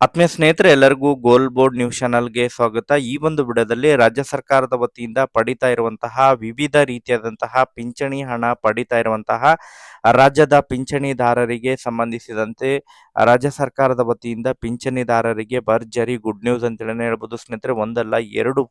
ಆತ್ಮೀಯ ಸ್ನೇಹಿತರೆ, ಎಲ್ಲರಿಗೂ ಗೋಲ್ ಬೋರ್ಡ್ ನ್ಯೂಸ್ ಚಾನಲ್ಗೆ ಸ್ವಾಗತ. ಈ ಒಂದು ಬಿಡದಲ್ಲಿ ರಾಜ್ಯ ಸರ್ಕಾರದ ವತಿಯಿಂದ ಪಡಿತಾ ಇರುವಂತಹ ವಿವಿಧ ರೀತಿಯಾದಂತಹ ಪಿಂಚಣಿ ಹಣ ಪಡಿತಾ ಇರುವಂತಹ ರಾಜ್ಯದ ಪಿಂಚಣಿದಾರರಿಗೆ ಸಂಬಂಧಿಸಿದಂತೆ ರಾಜ್ಯ ಸರ್ಕಾರದ ವತಿಯಿಂದ ಪಿಂಚಣಿದಾರರಿಗೆ ಭರ್ಜರಿ ಗುಡ್ ನ್ಯೂಸ್ ಅಂತೇಳಿ ಹೇಳ್ಬೋದು. ಸ್ನೇಹಿತರೆ, ಒಂದಲ್ಲ, ಎರಡು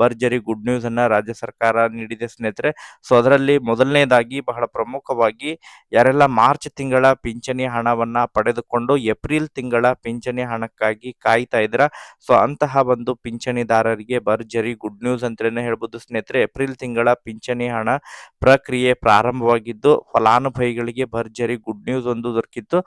ಭರ್ಜರಿ ಗುಡ್ ನ್ಯೂಸ್ ಅನ್ನ ರಾಜ್ಯ ಸರ್ಕಾರ ನೀಡಿದೆ ಸ್ನೇಹಿತರೆ. ಸೊ, ಅದರಲ್ಲಿ ಮೊದಲನೇದಾಗಿ ಬಹಳ ಪ್ರಮುಖವಾಗಿ ಯಾರೆಲ್ಲ ಮಾರ್ಚ್ ತಿಂಗಳ ಪಿಂಚಣಿ ಹಣವನ್ನ ಪಡೆದುಕೊಂಡು ಏಪ್ರಿಲ್ ತಿಂಗಳ ಪಿಂಚಣಿ ಹಣಕ್ಕಾಗಿ ಕಾಯ್ತಾ ಇದ್ರ ಸೊ, ಅಂತಹ ಒಂದು ಪಿಂಚಣಿದಾರರಿಗೆ ಭರ್ಜರಿ ಗುಡ್ ನ್ಯೂಸ್ ಅಂತಲೇ ಹೇಳ್ಬೋದು. ಸ್ನೇಹಿತರೆ, ಏಪ್ರಿಲ್ ತಿಂಗಳ ಪಿಂಚಣಿ ಹಣ ಪ್ರಕ್ರಿಯೆ ಪ್ರಾರಂಭವಾಗಿದ್ದು, ಫಲಾನುಭವಿಗಳಿಗೆ ಭರ್ಜರಿ ಗುಡ್ ನ್ಯೂಸ್ ಒಂದು ದೊರಕಿತ್ತು.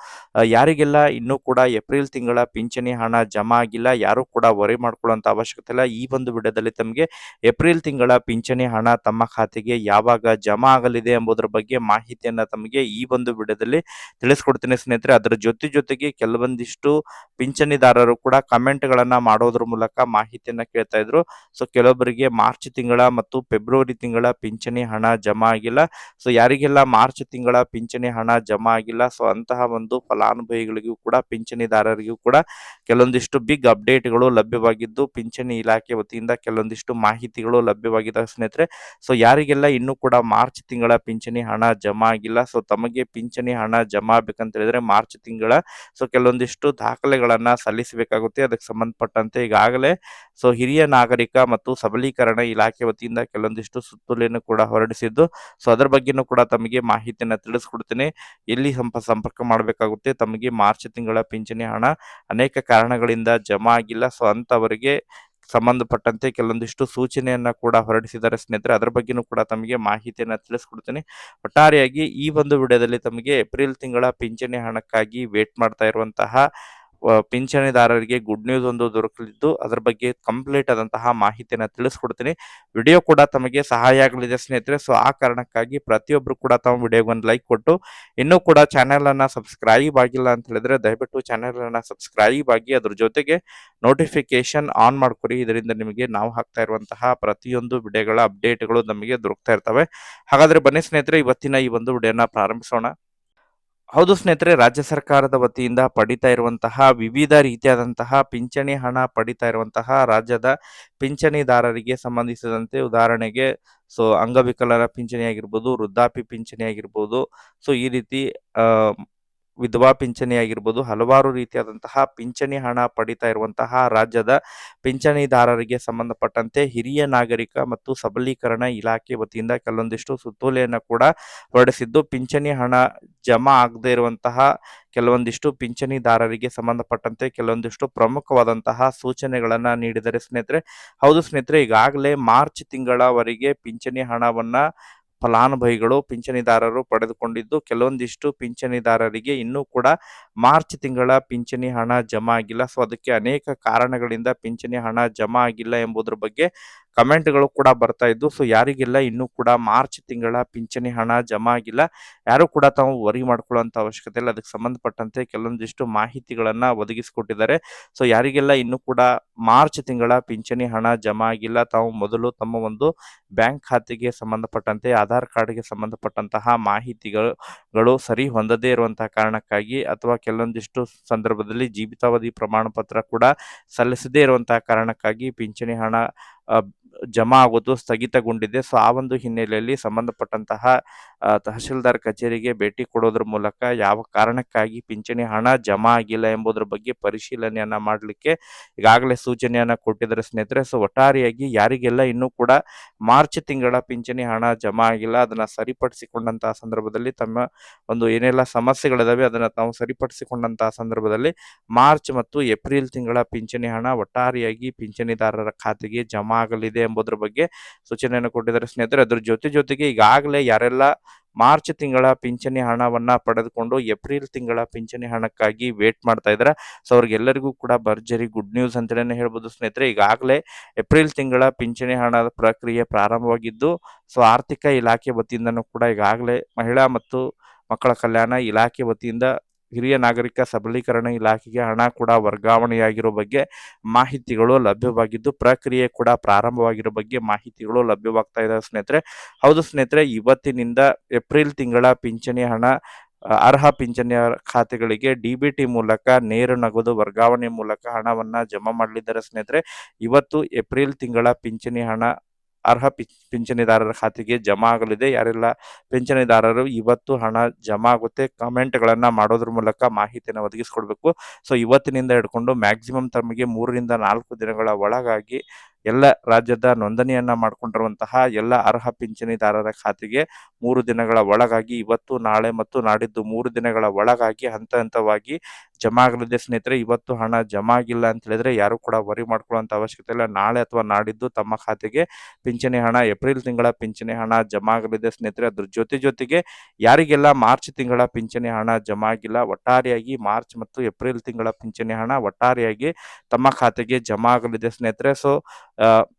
ಯಾರಿಗೆಲ್ಲ ಇನ್ನೂ ಕೂಡ ಏಪ್ರಿಲ್ ತಿಂಗಳ ಪಿಂಚಣಿ ಹಣ ಜಮಾ ಆಗಿಲ್ಲ, ಯಾರು ಕೂಡ ವರಿ ಮಾಡ್ಕೊಳ್ಳುವಂತ ಅವಶ್ಯಕತೆ ಇಲ್ಲ, ಈ ಒಂದು ವಿಡಿಯೋದಲ್ಲಿ ತಮಗೆ ಏಪ್ರಿಲ್ ತಿಂಗಳ ಪಿಂಚಣಿ ಹಣ ತಮ್ಮ ಖಾತೆಗೆ ಯಾವಾಗ ಜಮಾ ಆಗಲಿದೆ ಎಂಬುದರ ಬಗ್ಗೆ ಮಾಹಿತಿಯನ್ನ ತಮಗೆ ಈ ಒಂದು ವಿಡಿಯೋದಲ್ಲಿ ತಿಳಿಸ್ಕೊಡ್ತೀನಿ. ಸ್ನೇಹಿತರೆ, ಅದರ ಜೊತೆ ಜೊತೆಗೆ ಕೆಲವೊಂದಿಷ್ಟು ಪಿಂಚಣಿದಾರರು ಕೂಡ ಕಮೆಂಟ್ ಗಳನ್ನ ಮಾಡೋದ್ರ ಮೂಲಕ ಮಾಹಿತಿಯನ್ನ ಕೇಳ್ತಾ ಇದ್ರು. ಸೊ ಕೆಲವೊಬ್ಬರಿಗೆ ಮಾರ್ಚ್ ತಿಂಗಳ ಮತ್ತು ಫೆಬ್ರವರಿ ತಿಂಗಳ ಪಿಂಚಣಿ ಹಣ ಜಮಾ ಆಗಿಲ್ಲ. ಸೊ, ಯಾರಿಗೆಲ್ಲ ಮಾರ್ಚ್ ತಿಂಗಳ ಪಿಂಚಣಿ ಹಣ ಜಮಾ ಆಗಿಲ್ಲ, ಸೊ, ಅಂತಹ ಒಂದು ಫಲಾನುಭವಿಗಳಿಗೂ ಕೂಡ, ಪಿಂಚಣಿದಾರರಿಗೂ ಕೂಡ ಕೆಲವೊಂದಿಷ್ಟು ಬಿಗ್ ಅಪ್ಡೇಟ್ಗಳು ಲಭ್ಯವಾಗಿದ್ದು, ಪಿಂಚಣಿ ಇಲಾಖೆ ವತಿಯಿಂದ ಕೆಲವೊಂದಿಷ್ಟು ಮಾಹಿತಿಗಳು ಲಭ್ಯವಾಗಿದೆ ಸ್ನೇಹಿತರೆ. ಸೊ, ಯಾರಿಗೆಲ್ಲ ಇನ್ನೂ ಕೂಡ ಮಾರ್ಚ್ ತಿಂಗಳ ಪಿಂಚಣಿ ಹಣ ಜಮಾ ಆಗಿಲ್ಲ, ಸೊ, ತಮಗೆ ಪಿಂಚಣಿ ಹಣ ಜಮಾ ಆಗಬೇಕಂತ ಹೇಳಿದ್ರೆ ಮಾರ್ಚ್ ತಿಂಗಳ, ಸೊ, ಕೆಲವೊಂದಿಷ್ಟು ದಾಖಲೆಗಳನ್ನ ಸಲ್ಲಿಸಬೇಕಾಗುತ್ತೆ. ಅದಕ್ಕೆ ಸಂಬಂಧಪಟ್ಟಂತೆ ಈಗಾಗಲೇ ಸೊ, ಹಿರಿಯ ನಾಗರಿಕ ಮತ್ತು ಸಬಲೀಕರಣ ಇಲಾಖೆ ವತಿಯಿಂದ ಕೆಲವೊಂದಿಷ್ಟು ಸುತ್ತೋಲೆಯನ್ನು ಕೂಡ ಹೊರಡಿಸಿದ್ದು, ಸೊ, ಅದರ ಬಗ್ಗೆನೂ ಕೂಡ ತಮಗೆ ಮಾಹಿತಿಯನ್ನು ತಿಳಿಸ್ಕೊಡ್ತೇನೆ. ಎಲ್ಲಿ ಸಂಪ, ಸಂಪರ್ಕ ಮಾಡಬೇಕಾಗುತ್ತೆ, ತಮಗೆ ಮಾರ್ಚ್ ತಿಂಗಳ ಪಿಂಚಣಿ ಹಣ ಅನೇಕ ಕಾರಣಗಳಿಂದ ಜಮಾ ಆಗಿಲ್ಲ. ಸೊ ಅಂತವರಿಗೆ ಸಂಬಂಧಪಟ್ಟಂತೆ ಕೆಲವೊಂದಿಷ್ಟು ಸೂಚನೆಯನ್ನ ಕೂಡ ಹೊರಡಿಸಿದ್ದಾರೆ ಸ್ನೇಹಿತರೆ. ಅದರ ಬಗ್ಗೆನೂ ಕೂಡ ತಮಗೆ ಮಾಹಿತಿಯನ್ನು ತಿಳಿಸ್ಕೊಡ್ತೀನಿ. ಒಟ್ಟಾರೆಯಾಗಿ ಈ ಒಂದು ವಿಡಿಯೋದಲ್ಲಿ ತಮಗೆ ಏಪ್ರಿಲ್ ತಿಂಗಳ ಪಿಂಚಣಿ ಹಣಕ್ಕಾಗಿ ವೇಟ್ ಮಾಡ್ತಾ ಇರುವಂತಹ ಪಿಂಚಣಿದಾರರಿಗೆ ಗುಡ್ ನ್ಯೂಸ್ ಒಂದು ದೊರಕಲಿದ್ದು ಅದರ ಬಗ್ಗೆ ಕಂಪ್ಲೀಟ್ ಆದಂತಹ ಮಾಹಿತಿಯನ್ನ ತಿಳಿಸ್ಕೊಡ್ತೀನಿ. ವಿಡಿಯೋ ಕೂಡ ತಮಗೆ ಸಹಾಯ ಆಗಲಿದೆ ಸ್ನೇಹಿತರೆ ಸೊ ಆ ಕಾರಣಕ್ಕಾಗಿ ಪ್ರತಿಯೊಬ್ಬರು ಕೂಡ ತಮ್ಮ ವಿಡಿಯೋಗೆ ಒಂದು ಲೈಕ್ ಕೊಟ್ಟು, ಇನ್ನೂ ಕೂಡ ಚಾನೆಲ್ ಅನ್ನ ಸಬ್ಸ್ಕ್ರೈಬ್ ಆಗಿಲ್ಲ ಅಂತ ಹೇಳಿದ್ರೆ ದಯವಿಟ್ಟು ಚಾನೆಲ್ ಅನ್ನ ಸಬ್ಸ್ಕ್ರೈಬ್ ಆಗಿ ಅದ್ರ ಜೊತೆಗೆ ನೋಟಿಫಿಕೇಶನ್ ಆನ್ ಮಾಡ್ಕೊರಿ ಇದರಿಂದ ನಿಮಗೆ ನಾವು ಹಾಕ್ತಾ ಇರುವಂತಹ ಪ್ರತಿಯೊಂದು ವಿಡಿಯೋಗಳ ಅಪ್ಡೇಟ್ಗಳು ನಮಗೆ ದೊರಕ್ತಾ ಇರ್ತವೆ. ಹಾಗಾದ್ರೆ ಬನ್ನಿ ಸ್ನೇಹಿತರೆ, ಇವತ್ತಿನ ಈ ಒಂದು ವಿಡಿಯೋನ ಪ್ರಾರಂಭಿಸೋಣ. ಹೌದು ಸ್ನೇಹಿತರೆ, ರಾಜ್ಯ ಸರ್ಕಾರದ ವತಿಯಿಂದ ಪಡಿತಾ ಇರುವಂತಹ ವಿವಿಧ ರೀತಿಯಾದಂತಹ ಪಿಂಚಣಿ ಹಣ ಪಡಿತಾ ಇರುವಂತಹ ರಾಜ್ಯದ ಪಿಂಚಣಿದಾರರಿಗೆ ಸಂಬಂಧಿಸಿದಂತೆ ಉದಾಹರಣೆಗೆ, ಸೊ ಅಂಗವಿಕಲರ ಪಿಂಚಣಿ ಆಗಿರ್ಬೋದು ವೃದ್ಧಾಪಿ ಪಿಂಚಣಿ ಆಗಿರ್ಬೋದು, ಸೊ ಈ ರೀತಿ ವಿಧವಾ ಪಿಂಚಣಿ ಆಗಿರ್ಬೋದು, ಹಲವಾರು ರೀತಿಯಾದಂತಹ ಪಿಂಚಣಿ ಹಣ ಪಡಿತಾ ಇರುವಂತಹ ರಾಜ್ಯದ ಪಿಂಚಣಿದಾರರಿಗೆ ಸಂಬಂಧಪಟ್ಟಂತೆ ಹಿರಿಯ ನಾಗರಿಕ ಮತ್ತು ಸಬಲೀಕರಣ ಇಲಾಖೆ ವತಿಯಿಂದ ಕೆಲವೊಂದಿಷ್ಟು ಸುತ್ತೋಲೆಯನ್ನು ಕೂಡ ಹೊರಡಿಸಿದ್ದು, ಪಿಂಚಣಿ ಹಣ ಜಮಾ ಆಗದೇ ಇರುವಂತಹ ಕೆಲವೊಂದಿಷ್ಟು ಪಿಂಚಣಿದಾರರಿಗೆ ಸಂಬಂಧಪಟ್ಟಂತೆ ಕೆಲವೊಂದಿಷ್ಟು ಪ್ರಮುಖವಾದಂತಹ ಸೂಚನೆಗಳನ್ನು ನೀಡಿದರೆ ಸ್ನೇಹಿತರೆ, ಹೌದು ಸ್ನೇಹಿತರೆ, ಈಗಾಗಲೇ ಮಾರ್ಚ್ ತಿಂಗಳವರೆಗೆ ಪಿಂಚಣಿ ಹಣವನ್ನ ಫಲಾನುಭವಿಗಳು, ಪಿಂಚಣಿದಾರರು ಪಡೆದುಕೊಂಡಿದ್ದು ಕೆಲವೊಂದಿಷ್ಟು ಪಿಂಚಣಿದಾರರಿಗೆ ಇನ್ನೂ ಕೂಡ ಮಾರ್ಚ್ ತಿಂಗಳ ಪಿಂಚಣಿ ಹಣ ಜಮಾ ಆಗಿಲ್ಲ. ಸೊ, ಅದಕ್ಕೆ ಅನೇಕ ಕಾರಣಗಳಿಂದ ಪಿಂಚಣಿ ಹಣ ಜಮಾ ಆಗಿಲ್ಲ ಎಂಬುದರ ಬಗ್ಗೆ ಕಮೆಂಟ್ಗಳು ಕೂಡ ಬರ್ತಾ ಇದ್ದು, ಸೊ ಯಾರಿಗೆಲ್ಲ, ಇನ್ನೂ ಕೂಡ ಮಾರ್ಚ್ ತಿಂಗಳ ಪಿಂಚಣಿ ಹಣ ಜಮಾ ಆಗಿಲ್ಲ. ಯಾರು ಕೂಡ ತಾವು ವರಿ ಮಾಡ್ಕೊಳ್ಳುವಂತ ಅವಶ್ಯಕತೆ ಇಲ್ಲ. ಅದಕ್ಕೆ ಸಂಬಂಧಪಟ್ಟಂತೆ ಕೆಲವೊಂದಿಷ್ಟು ಮಾಹಿತಿಗಳನ್ನ ಒದಗಿಸಿಕೊಟ್ಟಿದ್ದಾರೆ. ಸೊ ಯಾರಿಗೆಲ್ಲ, ಇನ್ನೂ ಕೂಡ ಮಾರ್ಚ್ ತಿಂಗಳ ಪಿಂಚಣಿ ಹಣ ಜಮಾ ಆಗಿಲ್ಲ. ತಾವು ಮೊದಲು ತಮ್ಮ ಒಂದು ಬ್ಯಾಂಕ್ ಖಾತೆಗೆ ಸಂಬಂಧಪಟ್ಟಂತೆ ಆಧಾರ್ ಕಾರ್ಡ್ಗೆ ಸಂಬಂಧಪಟ್ಟಂತಹ ಮಾಹಿತಿಗಳು ಸರಿ ಹೊಂದದೇ ಇರುವಂತಹ ಕಾರಣಕ್ಕಾಗಿ ಅಥವಾ ಕೆಲವೊಂದಿಷ್ಟು ಸಂದರ್ಭದಲ್ಲಿ ಜೀವಿತಾವಧಿ ಪ್ರಮಾಣ ಪತ್ರ ಕೂಡ ಸಲ್ಲಿಸದೇ ಇರುವಂತಹ ಕಾರಣಕ್ಕಾಗಿ ಪಿಂಚಣಿ ಹಣ ಜಮಾ ಆಗೋದು ಸ್ಥಗಿತಗೊಂಡಿದೆ. ಸೊ, ಆ ಒಂದು ಹಿನ್ನೆಲೆಯಲ್ಲಿ ಸಂಬಂಧಪಟ್ಟಂತಹ ತಹಶೀಲ್ದಾರ್ ಕಚೇರಿಗೆ ಭೇಟಿ ಕೊಡೋದ್ರ ಮೂಲಕ ಯಾವ ಕಾರಣಕ್ಕಾಗಿ ಪಿಂಚಣಿ ಹಣ ಜಮಾ ಆಗಿಲ್ಲ ಎಂಬುದರ ಬಗ್ಗೆ ಪರಿಶೀಲನೆಯನ್ನ ಮಾಡಲಿಕ್ಕೆ ಈಗಾಗಲೇ ಸೂಚನೆಯನ್ನ ಕೊಟ್ಟಿದ್ದಾರೆ ಸ್ನೇಹಿತರೆ. ಸೊ, ಒಟ್ಟಾರೆಯಾಗಿ ಯಾರಿಗೆಲ್ಲ ಇನ್ನೂ ಕೂಡ ಮಾರ್ಚ್ ತಿಂಗಳ ಪಿಂಚಣಿ ಹಣ ಜಮಾ ಆಗಿಲ್ಲ, ಅದನ್ನ ಸರಿಪಡಿಸಿಕೊಂಡಂತಹ ಸಂದರ್ಭದಲ್ಲಿ ತಮ್ಮ ಒಂದು ಏನೆಲ್ಲ ಸಮಸ್ಯೆಗಳಿದಾವೆ ಅದನ್ನ ತಾವು ಸರಿಪಡಿಸಿಕೊಂಡಂತಹ ಸಂದರ್ಭದಲ್ಲಿ ಮಾರ್ಚ್ ಮತ್ತು ಏಪ್ರಿಲ್ ತಿಂಗಳ ಪಿಂಚಣಿ ಹಣ ಒಟ್ಟಾರೆಯಾಗಿ ಪಿಂಚಣಿದಾರರ ಖಾತೆಗೆ ಜಮಾ ಆಗಲಿದೆ. ಎಂಬುದರ ಬಗ್ಗೆ ಸೂಚನೆಯನ್ನು ಕೊಟ್ಟಿದ್ದಾರೆ ಸ್ನೇಹಿತರೆ. ಅದ್ರ ಜೊತೆ ಜೊತೆಗೆ ಈಗಾಗಲೇ ಯಾರೆಲ್ಲ ಮಾರ್ಚ್ ತಿಂಗಳ ಪಿಂಚಣಿ ಹಣವನ್ನ ಪಡೆದುಕೊಂಡು ಏಪ್ರಿಲ್ ತಿಂಗಳ ಪಿಂಚಣಿ ಹಣಕ್ಕಾಗಿ ವೇಟ್ ಮಾಡ್ತಾ ಇದ್ದಾರೆ. ಸೊ, ಅವ್ರಿಗೆಲ್ಲರಿಗೂ ಕೂಡ ಭರ್ಜರಿ ಗುಡ್ ನ್ಯೂಸ್ ಅಂತಲೇ ಹೇಳ್ಬೋದು ಸ್ನೇಹಿತರೆ. ಈಗಾಗಲೇ ಏಪ್ರಿಲ್ ತಿಂಗಳ ಪಿಂಚಣಿ ಹಣದ ಪ್ರಕ್ರಿಯೆ ಪ್ರಾರಂಭವಾಗಿದ್ದು, ಸೊ, ಆರ್ಥಿಕ ಇಲಾಖೆ ವತಿಯಿಂದನೂ ಕೂಡ ಈಗಾಗಲೇ ಮಹಿಳಾ ಮತ್ತು ಮಕ್ಕಳ ಕಲ್ಯಾಣ ಇಲಾಖೆ ವತಿಯಿಂದ ಹಿರಿಯ ನಾಗರಿಕ ಸಬಲೀಕರಣ ಇಲಾಖೆಗೆ ಹಣ ಕೂಡ ವರ್ಗಾವಣೆಯಾಗಿರೋ ಬಗ್ಗೆ ಮಾಹಿತಿಗಳು ಲಭ್ಯವಾಗಿದ್ದು, ಪ್ರಕ್ರಿಯೆ ಕೂಡ ಪ್ರಾರಂಭವಾಗಿರೋ ಬಗ್ಗೆ ಮಾಹಿತಿಗಳು ಲಭ್ಯವಾಗ್ತಾ ಇದೆ ಸ್ನೇಹಿತರೆ ಹೌದು ಸ್ನೇಹಿತರೆ, ಇವತ್ತಿನಿಂದ ಏಪ್ರಿಲ್ ತಿಂಗಳ ಪಿಂಚಣಿ ಹಣ ಅರ್ಹ ಪಿಂಚಣಿಯ ಖಾತೆಗಳಿಗೆ ಡಿ.ಬಿ.ಟಿ ಮೂಲಕ ನೇರ ನಗದು ವರ್ಗಾವಣೆ ಮೂಲಕ ಹಣವನ್ನು ಜಮಾ ಮಾಡಲಿದ್ದಾರೆ ಸ್ನೇಹಿತರೆ. ಇವತ್ತು ಏಪ್ರಿಲ್ ತಿಂಗಳ ಪಿಂಚಣಿ ಹಣ ಅರ್ಹ ಪಿಂಚಣಿದಾರರ ಖಾತೆಗೆ ಜಮಾ ಆಗಲಿದೆ. ಯಾರೆಲ್ಲ ಪಿಂಚಣಿದಾರರು ಇವತ್ತು ಹಣ ಜಮಾ ಆಗುತ್ತೆ ಕಮೆಂಟ್ಗಳನ್ನು ಮಾಡೋದ್ರ ಮೂಲಕ ಮಾಹಿತಿಯನ್ನು ಒದಗಿಸ್ಕೊಡ್ಬೇಕು ಸೊ, ಇವತ್ತಿನಿಂದ ಹಿಡ್ಕೊಂಡು ಮ್ಯಾಕ್ಸಿಮಮ್ ತಮಗೆ 3ರಿಂದ 4 ದಿನಗಳ ಒಳಗಾಗಿ ಎಲ್ಲ ರಾಜ್ಯದ ನೋಂದಣಿಯನ್ನ ಮಾಡಿಕೊಂಡಿರುವಂತಹ ಎಲ್ಲ ಅರ್ಹ ಪಿಂಚಣಿದಾರರ ಖಾತೆಗೆ ಮೂರು ದಿನಗಳ ಒಳಗಾಗಿ ಇವತ್ತು, ನಾಳೆ ಮತ್ತು ನಾಡಿದ್ದು ಮೂರು ದಿನಗಳ ಒಳಗಾಗಿ ಹಂತ ಹಂತವಾಗಿ ಜಮಾ ಆಗಲಿದೆ ಸ್ನೇಹಿತರೆ. ಇವತ್ತು ಹಣ ಜಮಾ ಆಗಿಲ್ಲ ಅಂತ ಹೇಳಿದ್ರೆ ಯಾರು ಕೂಡ ವರಿ ಮಾಡ್ಕೊಳ್ಳುವಂತ ಅವಶ್ಯಕತೆ ಇಲ್ಲ. ನಾಳೆ ಅಥವಾ ನಾಡಿದ್ದು ತಮ್ಮ ಖಾತೆಗೆ ಪಿಂಚಣಿ ಹಣ ಏಪ್ರಿಲ್ ತಿಂಗಳ ಪಿಂಚಣಿ ಹಣ ಜಮಾ ಆಗಲಿದೆ ಸ್ನೇಹಿತರೆ. ಅದ್ರ ಜೊತೆ ಜೊತೆಗೆ ಯಾರಿಗೆಲ್ಲ ಮಾರ್ಚ್ ತಿಂಗಳ ಪಿಂಚಣಿ ಹಣ ಜಮಾ ಆಗಿಲ್ಲ ಒಟ್ಟಾರೆಯಾಗಿ ಮಾರ್ಚ್ ಮತ್ತು ಏಪ್ರಿಲ್ ತಿಂಗಳ ಪಿಂಚಣಿ ಹಣ ಒಟ್ಟಾರೆಯಾಗಿ ತಮ್ಮ ಖಾತೆಗೆ ಜಮಾ ಆಗಲಿದೆ ಸ್ನೇಹಿತರೆ. ಸೊ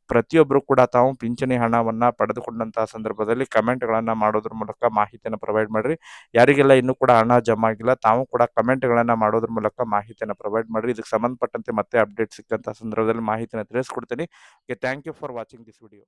ಪ್ರತಿಯೊಬ್ಬರು ಕೂಡ ತಾವು ಪಿಂಚಣಿ ಹಣವನ್ನ ಪಡೆದುಕೊಂಡಂತಹ ಸಂದರ್ಭದಲ್ಲಿ ಕಮೆಂಟ್‌ಗಳನ್ನ ಮಾಡೋದ್ರ ಮೂಲಕ ಮಾಹಿತಿಯನ್ನು ಪ್ರೊವೈಡ್ ಮಾಡ್ರಿ. ಯಾರಿಗೆಲ್ಲ ಇನ್ನೂ ಕೂಡ ಹಣ ಜಮಾ ಆಗಿಲ್ಲ, ತಾವು ಕೂಡ ಕಮೆಂಟ್‌ಗಳನ್ನ ಮಾಡೋದ್ರ ಮೂಲಕ ಮಾಹಿತಿಯನ್ನು ಪ್ರೊವೈಡ್ ಮಾಡ್ರಿ. ಇದಕ್ಕೆ ಸಂಬಂಧಪಟ್ಟಂತೆ ಮತ್ತೆ ಅಪ್ಡೇಟ್ ಸಿಕ್ಕಂತಹ ಸಂದರ್ಭದಲ್ಲಿ ಮಾಹಿತಿಯನ್ನು ತಿಳಿಸ್ಕೊಡ್ತೀನಿ. Okay thank you for watching this video.